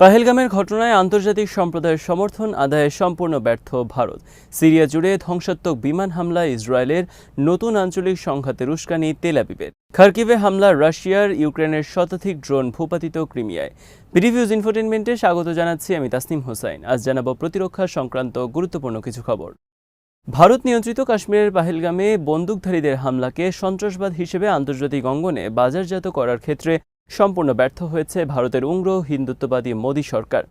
পাহেলগামের ঘটনায় আন্তর্জাতিক সম্প্রদায়ের সমর্থন আদায়ে সম্পূর্ণ ব্যর্থ ভারত। সিরিয়া জুড়ে ধ্বংসাত্মক বিমান হামলা, ইসরায়েলের নতুন আঞ্চলিক সংঘাতের উস্কানি তেলাবিবের খার্কিভে হামলা, রাশিয়ার ইউক্রেনের শতাধিক ড্রোন ভূপাতিত ক্রিমিয়ায়। প্রিভিউজ ইনফোটেনমেন্টে স্বাগত জানাচ্ছি আমি তাসনিম হোসাইন। আজ জানাব প্রতিরক্ষা সংক্রান্ত গুরুত্বপূর্ণ কিছু খবর। ভারত নিয়ন্ত্রিত কাশ্মীরের পাহেলগামে বন্দুকধারীদের হামলাকে সন্ত্রাসবাদ হিসেবে আন্তর্জাতিক অঙ্গনে বাজারজাত করার ক্ষেত্রে সম্পূর্ণ ব্যর্থ হয়েছে ভারতের উগ্র হিন্দুত্ববাদী মোদী সরকার।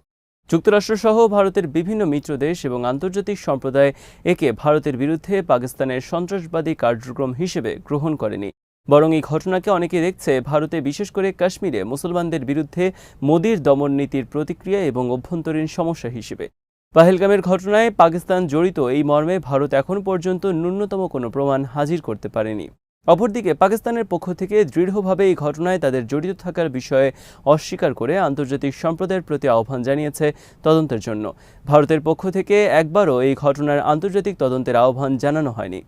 যুক্তরাষ্ট্রসহ ভারতের বিভিন্ন মিত্র দেশ এবং আন্তর্জাতিক সম্প্রদায় একে ভারতের বিরুদ্ধে পাকিস্তানের সন্ত্রাসবাদী কার্যক্রম হিসেবে গ্রহণ করেনি। বরং এই ঘটনাকে অনেকে দেখছে ভারতে বিশেষ করে কাশ্মীরে মুসলমানদের বিরুদ্ধে মোদীর দমন নীতির প্রতিক্রিয়া এবং অভ্যন্তরীণ সমস্যা হিসেবে। পাহেলগামের ঘটনায় পাকিস্তান জড়িত এই মর্মে ভারত এখন পর্যন্ত ন্যূনতম কোনো প্রমাণ হাজির করতে পারেনি। অপরদিকে পাকিস্তানের পক্ষ থেকে দৃঢ়ভাবে এই ঘটনায় তাদের জড়িত থাকার বিষয়ে অস্বীকার করে আন্তর্জাতিক সম্প্রদায়ের প্রতি আহ্বান জানিয়েছে তদন্তের জন্য। ভারতের পক্ষ থেকে একবারও এই ঘটনার আন্তর্জাতিক তদন্তের আহ্বান জানানো হয়নি।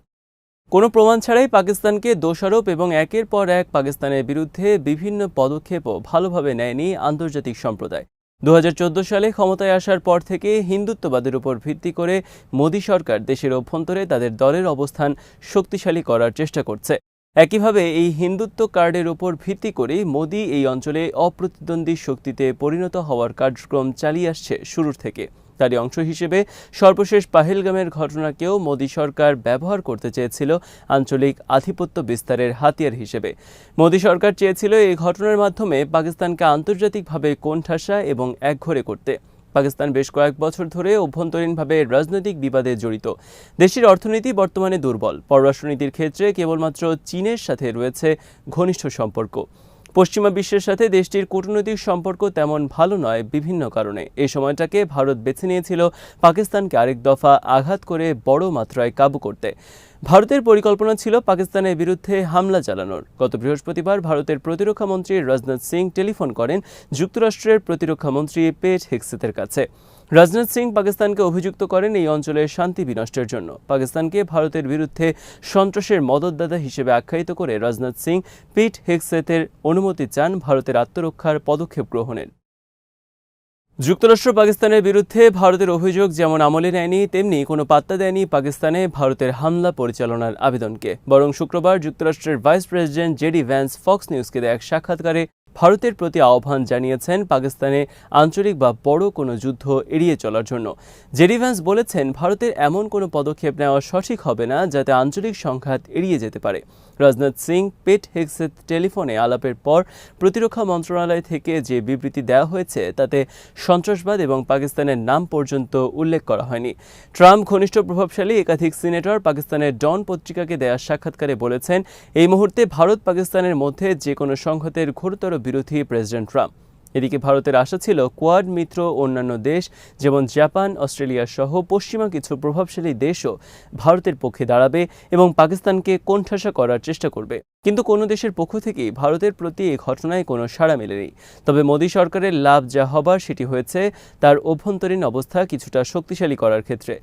কোনো প্রমাণ ছাড়াই পাকিস্তানকে দোষারোপ এবং একের পর এক পাকিস্তানের বিরুদ্ধে বিভিন্ন পদক্ষেপও ভালোভাবে নেয়নি আন্তর্জাতিক সম্প্রদায়। দু হাজার চোদ্দ সালে ক্ষমতায় আসার পর থেকে হিন্দুত্ববাদের উপর ভিত্তি করে মোদী সরকার দেশের অভ্যন্তরে তাদের দলের অবস্থান শক্তিশালী করার চেষ্টা করছে। একইভাবে এই হিন্দুত্ব কার্ডের উপর ভিত্তি করেই মোদী এই অঞ্চলে অপ্রতিদ্বন্দ্বী শক্তিতে পরিণত হওয়ার কার্যক্রম চালিয়ে আসছে শুরুর থেকে। তারই অংশ হিসেবে সর্বশেষ পাহেলগামের ঘটনাকেও মোদী সরকার ব্যবহার করতে চেয়েছিল আঞ্চলিক আধিপত্য বিস্তারের হাতিয়ার হিসেবে। মোদী সরকার চেয়েছিল এই ঘটনার মাধ্যমে পাকিস্তানকে আন্তর্জাতিকভাবে কোণঠাসা এবং একঘরে করতে। পাকিস্তান বেশ কয়েক বছর ধরে অভ্যন্তরীণভাবে রাজনৈতিক বিবাদে জড়িত। দেশের অর্থনীতি বর্তমানে দুর্বল। পররাষ্ট্রনীতির ক্ষেত্রে কেবলমাত্র চীনের সাথে রয়েছে ঘনিষ্ঠ সম্পর্ক। পশ্চিমা বিশ্বের সাথে দেশটির কূটনৈতিক সম্পর্ক তেমন ভালো নয় বিভিন্ন কারণে। এই সময়টাকে ভারত বেছে নিয়েছিল পাকিস্তানকে আরেক দফা আঘাত করে বড় মাত্রায় কাবু করতে। ভারতের পরিকল্পনা ছিল পাকিস্তানের বিরুদ্ধে হামলা চালানোর। গত বৃহস্পতিবার ভারতের প্রতিরক্ষা মন্ত্রী রাজনাথ সিং টেলিফোন করেন যুক্তরাষ্ট্রের প্রতিরক্ষা মন্ত্রী পেট হেক্সেতের কাছে। রাজনাথ সিং পাকিস্তানকে অভিযুক্ত করেন এই অঞ্চলের শান্তি বিনষ্টের জন্য। পাকিস্তানকে ভারতের বিরুদ্ধে সন্ত্রাসের মদতদাতা হিসেবে আখ্যায়িত করে রাজনাথ সিং পিট হেক্সেতের অনুমতি চান ভারতের আত্মরক্ষার পদক্ষেপ গ্রহণের। যুক্তরাষ্ট্র পাকিস্তানের বিরুদ্ধে ভারতের অভিযোগ যেমন আমলে নেয়নি, তেমনি কোনো পাত্তা দেয়নি পাকিস্তানে ভারতের হামলা পরিচালনার আবেদনকে। বরং শুক্রবার যুক্তরাষ্ট্রের vice president JD Vance Fox নিউজকে দেয়া এক সাক্ষাৎকারে ভারতের প্রতি আহ্বান জানিয়েছেন পাকিস্তানে আঞ্চলিক বা বড় কোনো যুদ্ধ এড়িয়ে চলার জন্য। জেডি ভ্যান্স বলেছেন, ভারতের এমন কোনো পদক্ষেপ নেওয়া সঠিক হবে না যাতে আঞ্চলিক সংঘাত এড়িয়ে যেতে পারে। রাজনাথ সিং পেট হেক্সের টেলিফোনে আলাপের পর প্রতিরক্ষা মন্ত্রণালয় থেকে যে বিবৃতি দেওয়া হয়েছে, তাতে সন্ত্রাসবাদ এবং পাকিস্তানের নাম পর্যন্ত উল্লেখ করা হয়নি। ট্রাম্প ঘনিষ্ঠ প্রভাবশালী একাধিক সিনেটর পাকিস্তানের ডন পত্রিকাকে দেয়া সাক্ষাৎকারে বলেছেন, এই মুহূর্তে ভারত পাকিস্তানের মধ্যে যে কোনো সংঘাতের ঘোরতর বিরোধী প্রেসিডেন্ট ট্রাম্প। এদিকে ভারতের আশা ছিল কোয়াড, মিত্র, অন্যান্য দেশ, যেমন জাপান, অস্ট্রেলিয়া সহ পশ্চিমা কিছু প্রভাবশালী দেশও ভারতের পক্ষে দাঁড়াবে এবং পাকিস্তানকে কোণঠাসা করার চেষ্টা করবে। কিন্তু কোনো দেশের পক্ষ থেকেই ভারতের প্রতি এই ঘটনায় কোনো সাড়া মেলেনি। তবে মোদী সরকারের লাভ যা হবার সেটি হয়েছে, তার অভ্যন্তরীণ অবস্থা কিছুটা শক্তিশালী করার ক্ষেত্রে।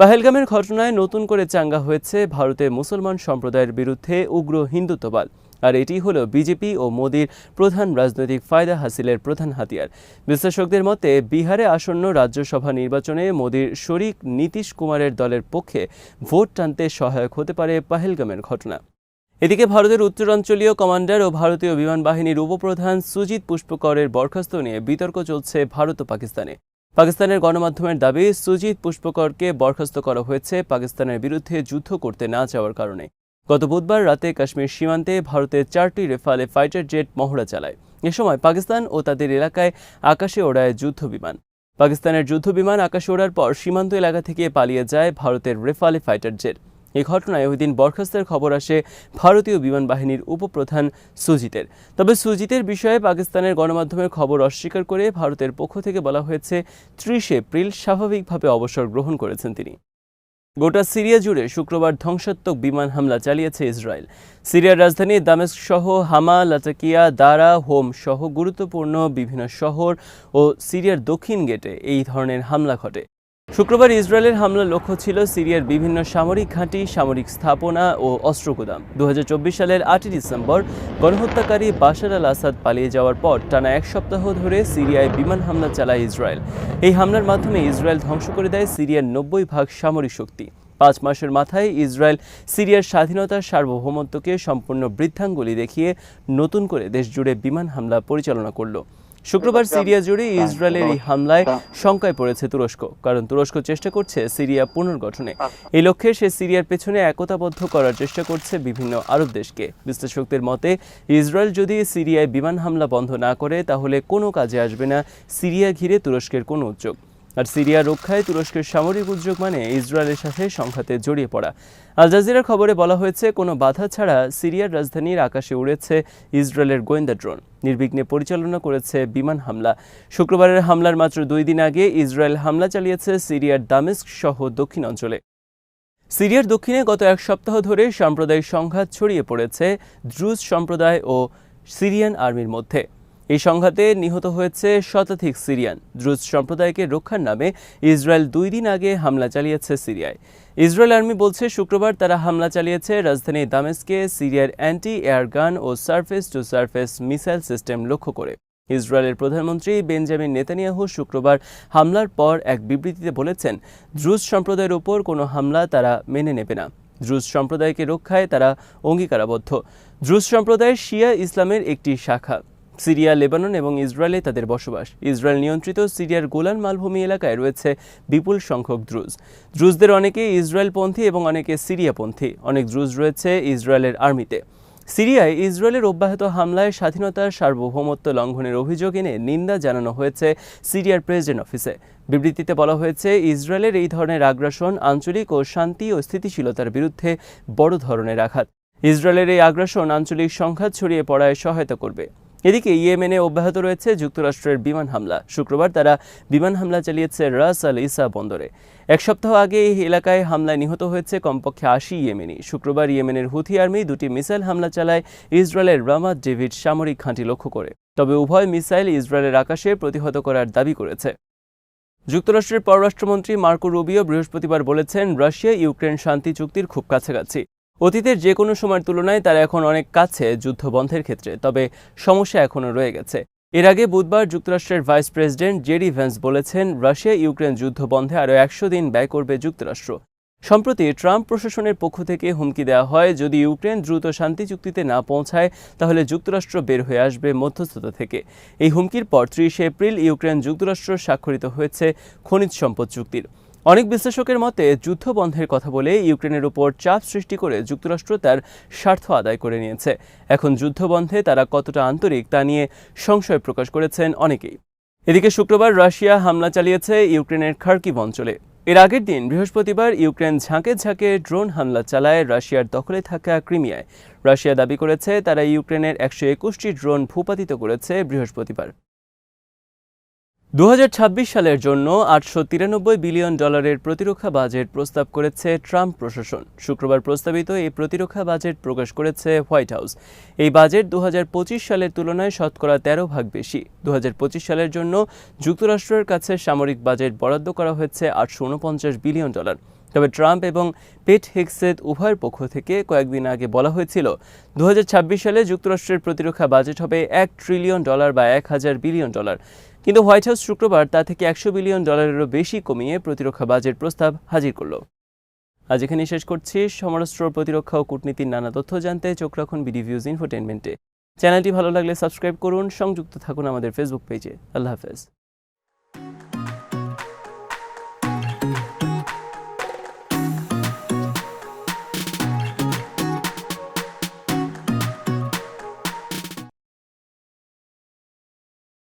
পাহেলগামের ঘটনায় নতুন করে চাঙ্গা হয়েছে ভারতের মুসলমান সম্প্রদায়ের বিরুদ্ধে উগ্র হিন্দুত্ববাদ। আর এটি হল বিজেপি ও মোদীর প্রধান রাজনৈতিক ফায়দা হাসিলের প্রধান হাতিয়ার। বিশ্লেষকদের মতে, বিহারে আসন্ন রাজ্যসভা নির্বাচনে মোদীর শরিক নীতিশ কুমারের দলের পক্ষে ভোট টানতে সহায়ক হতে পারে পাহেলগামের ঘটনা। এদিকে ভারতের উত্তরাঞ্চলীয় কমান্ডার ও ভারতীয় বিমান বাহিনীর উপপ্রধান সুজিত পুষ্পকরের বরখাস্ত নিয়ে বিতর্ক চলছে ভারত ও পাকিস্তানে। পাকিস্তানের গণমাধ্যমের দাবি, সুজিত পুষ্পকরকে বরখাস্ত করা হয়েছে পাকিস্তানের বিরুদ্ধে যুদ্ধ করতে না যাওয়ার কারণে। গত বুধবার রাতে কাশ্মীর সীমান্তে ভারতের চারটি রেফালে ফাইটার জেট মহড়া চালায়। এ সময় পাকিস্তান ও তাদের এলাকায় আকাশে ওড়ায় যুদ্ধ বিমান। পাকিস্তানের যুদ্ধ বিমান আকাশে ওড়ার পর সীমান্ত এলাকা থেকে পালিয়ে যায় ভারতের রেফালে ফাইটার জেট। এই ঘটনায় ওই দিন বরখাস্তের খবর আসে ভারতীয় বিমান বাহিনীর উপপ্রধান সুজিতের। তবে সুজিতের বিষয়ে পাকিস্তানের গণমাধ্যমের খবর অস্বীকার করে ভারতের পক্ষ থেকে বলা হয়েছে, ত্রিশ এপ্রিল স্বাভাবিকভাবে অবসর গ্রহণ করেছেন তিনি। গোটা সিরিয়া জুড়ে শুক্রবার ধ্বংসাত্মক বিমান হামলা চালিয়েছে ইসরায়েল। সিরিয়ার রাজধানী দামেস্ক সহ হামা, লাতাকিয়া, দারা, হোম সহ গুরুত্বপূর্ণ বিভিন্ন শহর ও সিরিয়ার দক্ষিণ গেটে এই ধরনের হামলা ঘটে। শুক্রবার ইসরায়েলের হামলার লক্ষ্য ছিল সিরিয়ার বিভিন্ন সামরিক ঘাঁটি, সামরিক স্থাপনা ও অস্ত্র অস্ত্রগুদাম দু সালের আটই ডিসেম্বর গণহত্যাকারী বাশার আল আসাদ পালিয়ে যাওয়ার পর টানা এক সপ্তাহ ধরে সিরিয়ায় বিমান হামলা চালায় ইসরায়েল। এই হামলার মাধ্যমে ইসরায়েল ধ্বংস করে দেয় সিরিয়ার নব্বই ভাগ সামরিক শক্তি। পাঁচ মাসের মাথায় ইসরায়েল সিরিয়ার স্বাধীনতার সার্বভৌমত্বকে সম্পূর্ণ বৃদ্ধাঙ্গুলি দেখিয়ে নতুন করে দেশজুড়ে বিমান হামলা পরিচালনা করল। শুক্রবার সিরিয়া জুড়ে ইসরায়েলের এই হামলায় শঙ্কায় পড়েছে তুরস্ক কারণ তুরস্ক চেষ্টা করছে সিরিয়া পুনর্গঠনে। এই লক্ষ্যে সে সিরিয়ার পেছনে একতাবদ্ধ করার চেষ্টা করছে বিভিন্ন আরব দেশকে। বিশ্লেষকদের মতে ইসরায়েল যদি সিরিয়ায় বিমান হামলা বন্ধ না করে তাহলে কোনো কাজে আসবে না। সিরিয়া ঘিরে তুরস্কের কোনো উদ্যোগ। আর সিরিয়া রক্ষায় তুরস্কের সামরিক উদ্যোগ মানে ইসরায়েলের সাথে সংঘাতে জড়িয়ে পড়া। আল জাজিরার খবরে বলা হয়েছে, কোনো বাধা ছাড়া সিরিয়ার রাজধানীর আকাশে উড়েছে ইসরায়েলের গোয়েন্দা ড্রোন। নির্বিঘ্নে পরিচালনা করেছে বিমান হামলা। শুক্রবারের হামলার মাত্র দুই দিন আগে ইসরায়েল হামলা চালিয়েছে সিরিয়ার দামেস্ক সহ দক্ষিণ অঞ্চলে। সিরিয়ার দক্ষিণে গত এক সপ্তাহ ধরে সাম্প্রদায়িক সংঘাত ছড়িয়ে পড়েছে দ্রুজ সম্প্রদায় ও সিরিয়ান আর্মির মধ্যে। এই সংঘাতে নিহত হয়েছে শতাধিক সিরিয়ান। দ্রুজ সম্প্রদায়কে রক্ষার নামে ইসরায়েল দুই দিন আগে হামলা চালিয়েছে সিরিয়ায়। ইসরায়েল আর্মি বলছে, শুক্রবার তারা হামলা চালিয়েছে রাজধানী দামেস্কে সিরিয়ার anti airgun O surface to surface missile system লক্ষ্য করে। ইসরায়েলের প্রধানমন্ত্রী বেঞ্জামিন নেতানিয়াহু শুক্রবার হামলার পর এক বিবৃতিতে বলেছেন দ্রুজ সম্প্রদায়ের ওপর কোনো হামলা তারা মেনে নেবে না। দ্রুজ সম্প্রদায়কে রক্ষায় তারা অঙ্গীকারাবদ্ধ। দ্রুজ সম্প্রদায় শিয়া ইসলামের একটি শাখা। সিরিয়া, লেবানন এবং ইসরায়েলে তাদের বসবাস। ইসরায়েল নিয়ন্ত্রিত সিরিয়ার গোলান মালভূমি এলাকায় রয়েছে বিপুল সংখ্যক দ্রুজ। দ্রুজদের অনেকে ইসরায়েলপন্থী এবং অনেকে সিরিয়াপন্থী। অনেক দ্রুজ রয়েছে ইসরায়েলের আর্মিতে। সিরিয়ায় ইসরায়েলের অব্যাহত হামলায় স্বাধীনতার সার্বভৌমত্ব লঙ্ঘনের অভিযোগ এনে নিন্দা জানানো হয়েছে সিরিয়ার প্রেসিডেন্ট অফিসে। বিবৃতিতে বলা হয়েছে, ইসরায়েলের এই ধরনের আগ্রাসন আঞ্চলিক ও শান্তি ও স্থিতিশীলতার বিরুদ্ধে বড় ধরনের আঘাত। ইসরায়েলের এই আগ্রাসন আঞ্চলিক সংঘাত ছড়িয়ে পড়ায় সহায়তা করবে। এদিকে ইয়েমেনে অব্যাহত রয়েছে যুক্তরাষ্ট্রের বিমান হামলা। শুক্রবার তারা বিমান হামলা চালিয়েছে রাস আল ইসা বন্দরে। এক সপ্তাহ আগে এই এলাকায় হামলায় নিহত হয়েছে কমপক্ষে আশি ইয়েমেনি। শুক্রবার ইয়েমেনের হুথি আর্মি দুটি মিসাইল হামলা চালায় ইসরায়েলের রামাত ডেভিড সামরিক ঘাঁটি লক্ষ্য করে। তবে উভয় মিসাইল ইসরায়েলের আকাশে প্রতিহত করার দাবি করেছে। যুক্তরাষ্ট্রের পররাষ্ট্রমন্ত্রী মার্কো রুবিও বৃহস্পতিবার বলেছেন, রাশিয়া ইউক্রেন শান্তি চুক্তির খুব কাছাকাছি। অতীতের যে কোনো সময়ের তুলনায় তারা এখন অনেক কাছে যুদ্ধ বন্ধের ক্ষেত্রে, তবে সমস্যা এখনও রয়ে গেছে। এর আগে বুধবার যুক্তরাষ্ট্রের ভাইস প্রেসিডেন্ট জেরি ভ্যান্স বলেছেন, রাশিয়া ইউক্রেন যুদ্ধ বন্ধে আরও একশো দিন ব্যয় করবে যুক্তরাষ্ট্র। সম্প্রতি ট্রাম্প প্রশাসনের পক্ষ থেকে হুমকি দেওয়া হয়, যদি ইউক্রেন দ্রুত শান্তি চুক্তিতে না পৌঁছায়, তাহলে যুক্তরাষ্ট্র বের হয়ে আসবে মধ্যস্থতা থেকে। এই হুমকির পর ত্রিশে এপ্রিল ইউক্রেন যুক্তরাষ্ট্র স্বাক্ষরিত হয়েছে খনিজ সম্পদ চুক্তির। অনেক বিশ্লেষকের মতে, যুদ্ধ বন্ধের কথা বলে ইউক্রেনের উপর চাপ সৃষ্টি করে যুক্তরাষ্ট্র তার স্বার্থ আদায় করে নিয়েছে। এখন যুদ্ধ বন্ধে তারা কতটা আন্তরিক তা নিয়ে সংশয় প্রকাশ করেছেন অনেকেই। এদিকে শুক্রবার রাশিয়া হামলা চালিয়েছে ইউক্রেনের খার্কিভ অঞ্চলে। এর আগের দিন বৃহস্পতিবার ইউক্রেন ঝাঁকে ঝাঁকে ড্রোন হামলা চালায় রাশিয়ার দখলে থাকা ক্রিমিয়ায়। রাশিয়া দাবি করেছে, তারা ইউক্রেনের একশো একুশটি ড্রোন ভূপাতিত করেছে বৃহস্পতিবার। দু হাজার ছাব্বিশ সালের জন্য আটশো তিরানব্বই বিলিয়ন ডলারের প্রতিরক্ষা বাজেট প্রস্তাব করেছে ট্রাম্প প্রশাসন। শুক্রবার প্রস্তাবিত এই প্রতিরক্ষা বাজেট প্রকাশ করেছে হোয়াইট হাউস। এই বাজেট দু হাজার পঁচিশ সালের তুলনায় শতকরা তেরো ভাগ বেশি। দু হাজার পঁচিশ সালের জন্য যুক্তরাষ্ট্রের কাছে সামরিক বাজেট বরাদ্দ করা হয়েছে আটশো উনপঞ্চাশ বিলিয়ন ডলার। তবে ট্রাম্প এবং পেট হেক্সেদ উভয়ের পক্ষ থেকে কয়েকদিন আগে বলা হয়েছিল দু হাজার ছাব্বিশ সালে যুক্তরাষ্ট্রের প্রতিরক্ষা বাজেট হবে এক ট্রিলিয়ন ডলার বা এক হাজার বিলিয়ন ডলার। কিন্তু হোয়াইট হাউস শুক্রবার তা থেকে একশো বিলিয়ন ডলারেরও বেশি কমিয়ে প্রতিরক্ষা বাজেট প্রস্তাব হাজির করল। আজ এখানে শেষ করছি। সমরাষ্ট্র প্রতিরক্ষা ও কূটনীতির নানা তথ্য জানতে চোখ রাখুন বিডিভিউজ ইনফোটেনমেন্টে চ্যানেলটি ভালো লাগলে সাবস্ক্রাইব করুন। সংযুক্ত থাকুন আমাদের ফেসবুক পেজে। আল্লাহ হাফেজ।